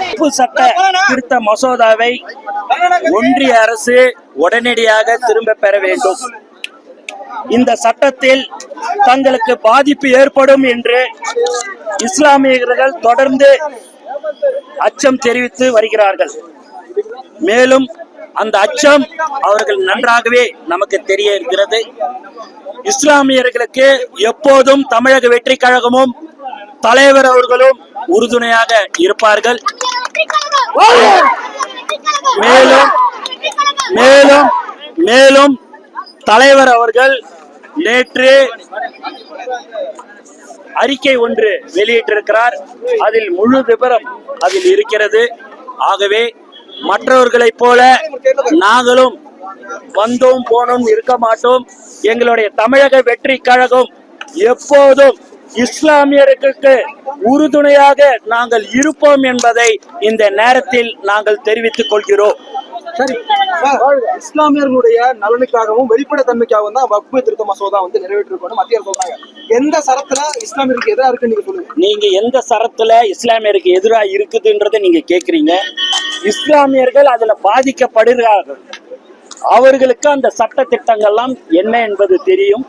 வக்பு சட்ட திருத்த மசோதாவை ஒன்றிய அரசு உடனடியாக திரும்ப பெற வேண்டும். இந்த சட்டத்தில் தங்களுக்கு பாதிப்பு ஏற்படும் என்று இஸ்லாமியர்கள் தொடர்ந்து அச்சம் தெரிவித்து வருகிறார்கள். மேலும் அந்த அச்சம் அவர்கள் நன்றாகவே நமக்கு தெரிய இருக்கிறது. இஸ்லாமியர்களுக்கு எப்போதும் தமிழக வெற்றி கழகமும் தலைவர் அவர்களும் உறுதுணையாக இருப்பார்கள். மேலும் மேலும் மேலும் தலைவர் அவர்கள் நேற்று அறிக்கை ஒன்று வெளியிட்டிருக்கிறார். அதில் முழு விபரம் அதில் இருக்கிறது. ஆகவே மற்றவர்களைப் போல நாங்களும் வந்தோம் போனோம் இருக்க மாட்டோம். எங்களுடைய தமிழக வெற்றி கழகம் எப்போதும் இஸ்லாமியர்களுக்கு உறுதுணையாக நாங்கள் இருப்போம் என்பதை இந்த நேரத்தில் நாங்கள் தெரிவித்துக் கொள்கிறோம். சரி இஸ்லாமியர்களுடைய நலனுக்காகவும் வெளிப்படைத்தன்மைக்காகவும் தான் வக்பு திருத்த மசோதா வந்து நிறைவேற்றிருக்கணும் மத்திய சொல்றாங்க. எந்த சரத்துல இஸ்லாமியருக்கு எதிராக இருக்குன்னு நீங்க சொல்லுங்க. நீங்க எந்த சரத்துல இஸ்லாமியருக்கு எதிராக இருக்குதுன்றதை நீங்க கேக்குறீங்க. இஸ்லாமியர்கள் அதுல பாதிக்கப்படுகிறார்கள். அவர்களுக்கு அந்த சட்ட திட்டங்கள்லாம் என்ன என்பது தெரியும்.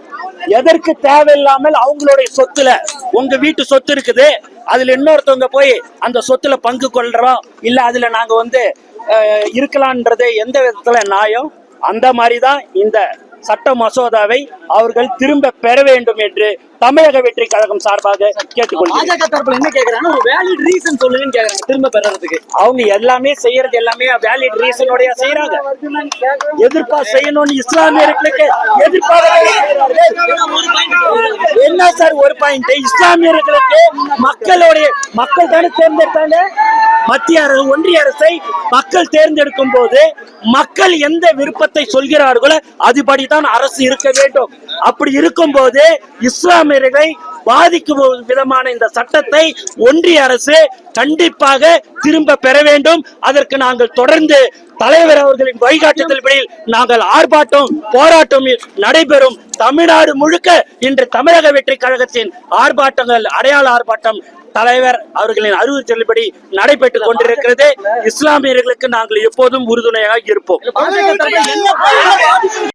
எதற்கு தேவையில்லாமல் அவங்களுடைய சொத்துல உங்க வீட்டு சொத்து இருக்குது அதுல இன்னொருத்தவங்க போய் அந்த சொத்துல பங்கு கொள்றோம் இல்ல அதுல நாங்க வந்து இருக்கலான்றது எந்த விதத்துல நியாயம்? அந்த மாதிரிதான் இந்த சட்ட மசோதாவை அவர்கள் திரும்ப பெற வேண்டும் என்று தமிழக வெற்றி கழகம் சார்பாக கேட்டுக்கொள்கிறேன். அவங்க எல்லாமே செய்யறது எல்லாமே வேலிட் ரீசனோடய செய்யறாங்க. எதிர்ப்பா செய்யணும்னு இஸ்லாமியர்களுக்கு எதிர்ப்பாக என்ன சார் ஒரு பாயிண்ட் இஸ்லாமியர்களுக்கு மக்களுடைய மக்கள் தானே தேர்ந்தெடுத்தாங்க? மத்திய அரசு ஒன்றிய அரசை மக்கள் தேர்ந்தெடுக்கும் போது மக்கள் எந்த விருப்பத்தை சொல்கிறார்களோ அதுபடிதான் அரசு இருக்க வேண்டும். அப்படி இருக்கும் போது இஸ்லாமியர்களை பாதிக்கும் விதமான இந்த சட்டத்தை ஒன்றிய அரசு கண்டிப்பாக திரும்ப பெற வேண்டும். அதற்கு நாங்கள் தொடர்ந்து தலைவர் அவர்களின் வழிகாட்டுதல்படி நாங்கள் ஆர்ப்பாட்டம் போராட்டம் நடைபெறும். தமிழ்நாடு முழுக்க இன்று தமிழக வெற்றி கழகத்தின் ஆர்ப்பாட்டங்கள் அடையாள ஆர்ப்பாட்டம் தலைவர் அவர்களின் அறிவுறுத்தல்படி நடைபெற்றுக் கொண்டிருக்கிறது. இஸ்லாமியர்களுக்கு நாங்கள் எப்போதும் உறுதுணையாக இருப்போம்.